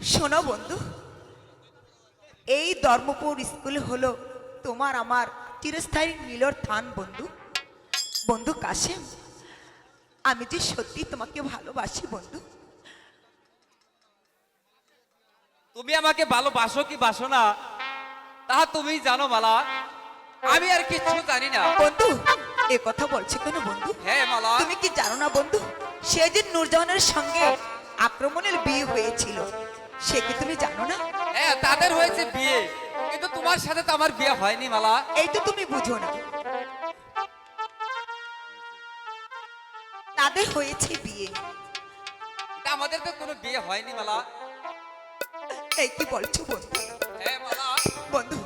শোনো বন্ধু এই ধর্মপুর স্কুল হলো তোমার আমার চিরস্থায়ী মিলর থান বন্ধু। বন্ধু কাশেম আমি যে সত্যি তোমাকে ভালোবাসি বন্ধু। তুমি আমাকে ভালোবাসো কি বাসো না তাহা তুমি জানো মালা। আমি আর কিচ্ছু জানি না। বন্ধু এ কথা বলছো কেন বন্ধু? হ্যাঁ মালা। তুমি কি জানো না বন্ধু সেদিন নূরজাহানের সঙ্গে আক্রমণের বিয়ে হয়েছিল। সে কি তুমি জানো না? হ্যাঁ তাদের হয়েছে বিয়ে। কিন্তু তোমার সাথে তো আমার বিয়ে হয়নি মালা। এই তো তুমি বুঝো না। তাদের হয়েছে বিয়ে। আমাদের তো কোনো বিয়ে হয়নি মালা। এই কি বলছো বন্ধু? হ্যাঁ মালা। বন্ধু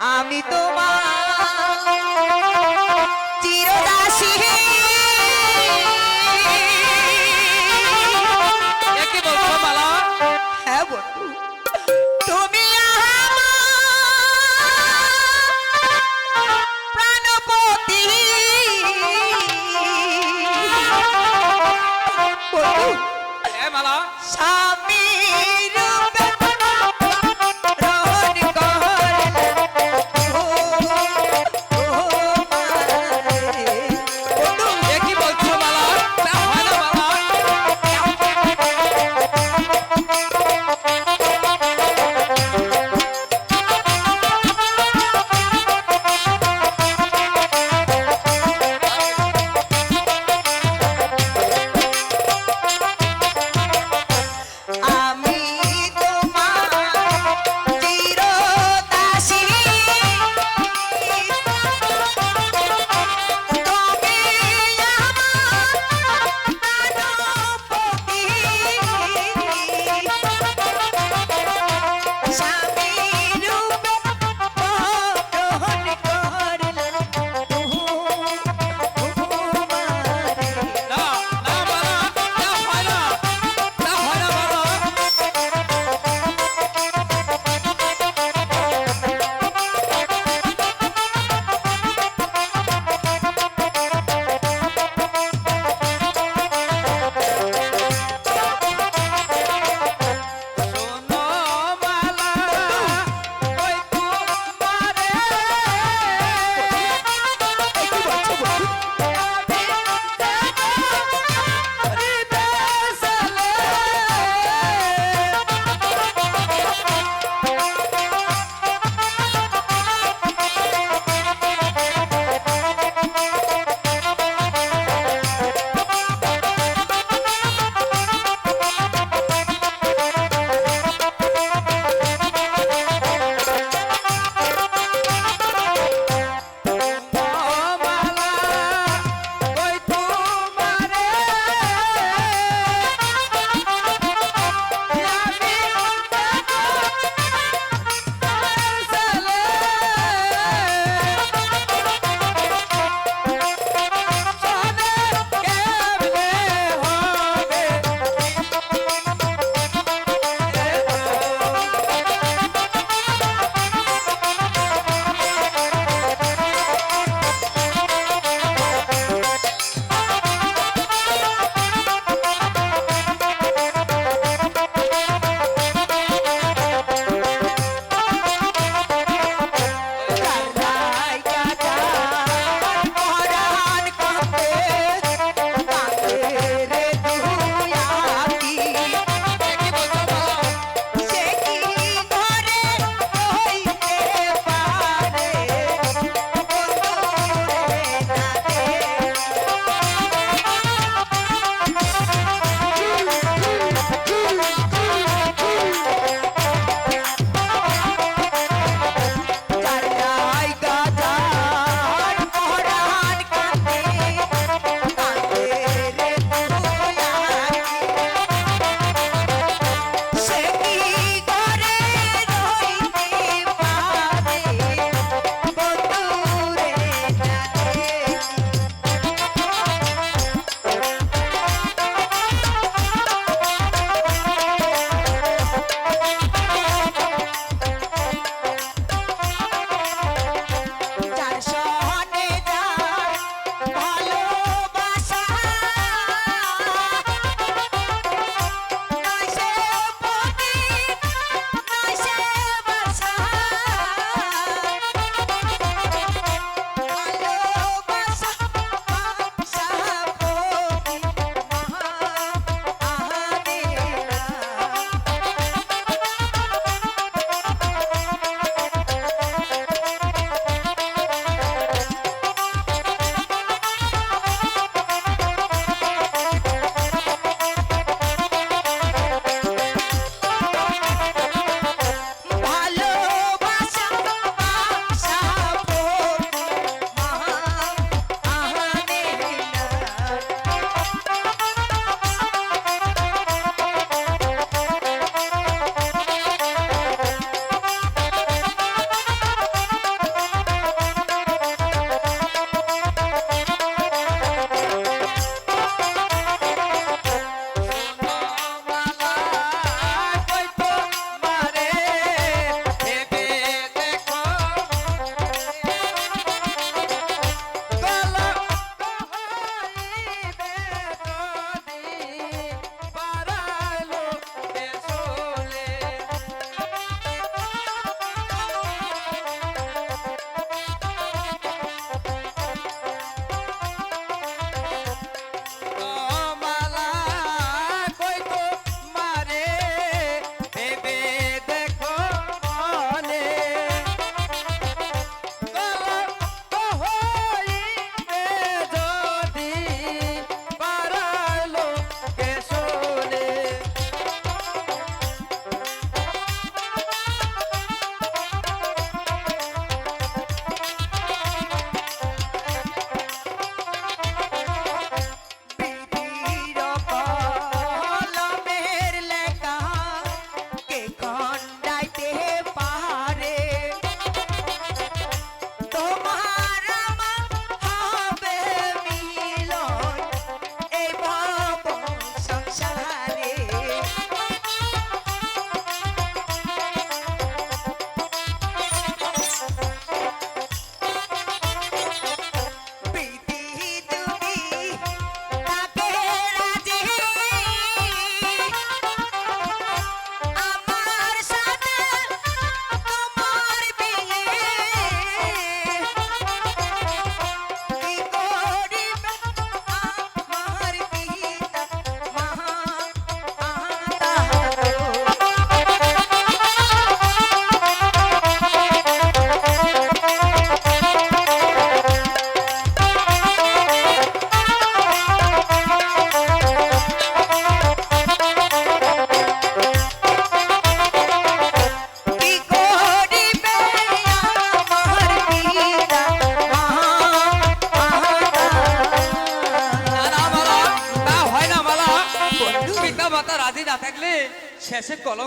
আমি তোমার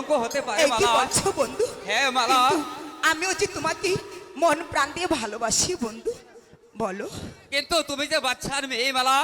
কলঙ্ক হতে পারে এই কি মালা। বলছো বন্ধু? হ্যাঁ মালা। আমিও যে তোমাকে মন প্রাণ দিয়ে ভালোবাসি বন্ধু। বলো। কিন্তু তুমি যে বাচ্চার মেয়ে মালা